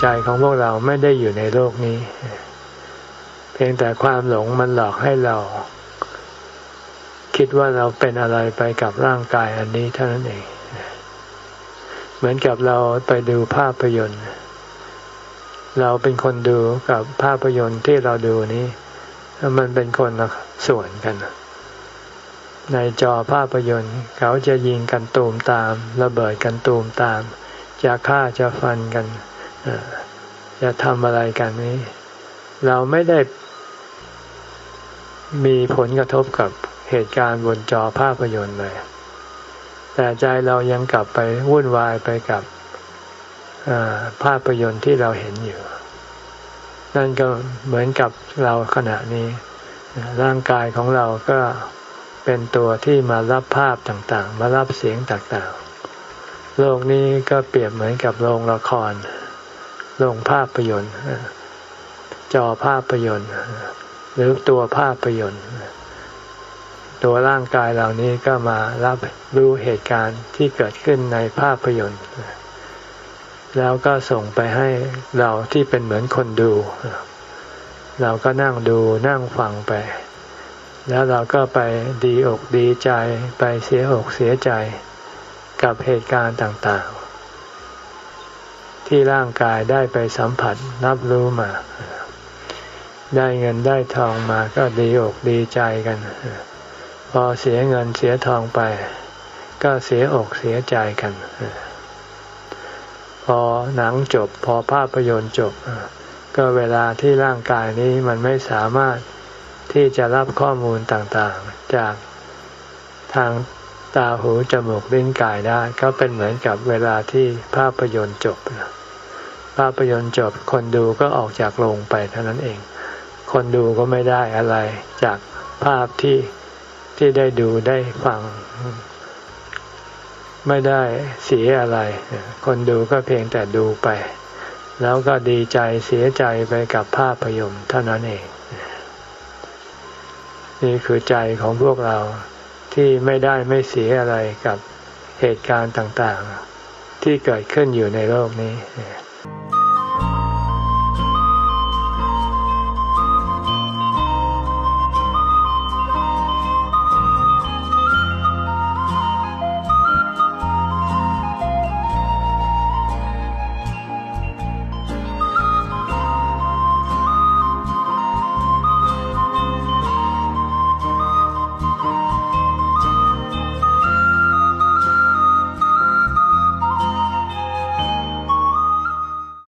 ใจของพวกเราไม่ได้อยู่ในโลกนี้ เพียงแต่ความหลงมันหลอกให้เรา คิดว่าเราเป็นอะไรไปกับร่างกายอันนี้เท่านั้นเอง เหมือนกับเราไปดูภาพยนตร์ เราเป็นคนดูกับภาพยนตร์ที่เราดูนี้ มันเป็นคนละส่วนกันในจอภาพยนตร์ เขาจะยิงกันตูมตาม ระเบิดกันตูมตาม จะฆ่าจะฟันกันเจะทำอะไรกันนี้ เราไม่ได้มีผลกระทบกับเหตุการณ์บนจอภาพยนตร์เลย แต่ใจเรายังกลับไปวุ่นวายไปกับภาพยนตร์ที่เราเห็นอยู่ นั่นก็เหมือนกับเราขณะนี้ ร่างกายของเราก็เป็นตัวที่มารับภาพต่างๆ มารับเสียงต่างๆ โลกนี้ก็เปรียบเหมือนกับโรงละคร โรงภาพยนตร์ จอภาพยนตร์ หรือตัวภาพยนตร์ ตัวร่างกายเหล่านี้ก็มารับรู้เหตุการณ์ที่เกิดขึ้นในภาพยนตร์ แล้วก็ส่งไปให้เราที่เป็นเหมือนคนดู เราก็นั่งดูนั่งฟังไป แล้วเราก็ไปดีอกดีใจไปเสียอกเสียใจกับเหตุการณ์ต่างๆ ที่ร่างกายได้ไปสัมผัสรับรู้มา ได้เงินได้ทองมาก็ดีอกดีใจกัน พอเสียเงินเสียทองไป ก็เสียอกเสียใจกัน พอหนังจบ พอภาพยนตร์จบ ก็เวลาที่ร่างกายนี้มันไม่สามารถที่จะรับข้อมูลต่างๆ จากทาง ตาหูจมูกลิ้นกายได้ ก็เป็นเหมือนกับเวลาที่ภาพยนตร์จบ ภาพยนตร์จบ คนดูก็ออกจากโรงไปเท่านั้นเอง คนดูก็ไม่ได้อะไร จากภาพที่ที่ได้ดูได้ฟัง ไม่ได้เสียอะไร คนดูก็เพียงแต่ดูไป แล้วก็ดีใจเสียใจไปกับภาพยนตร์เท่านั้นเอง นี่คือใจของพวกเรา ที่ไม่ได้ไม่เสียอะไรกับเหตุการณ์ต่างๆ ที่เกิดขึ้นอยู่ในโลกนี้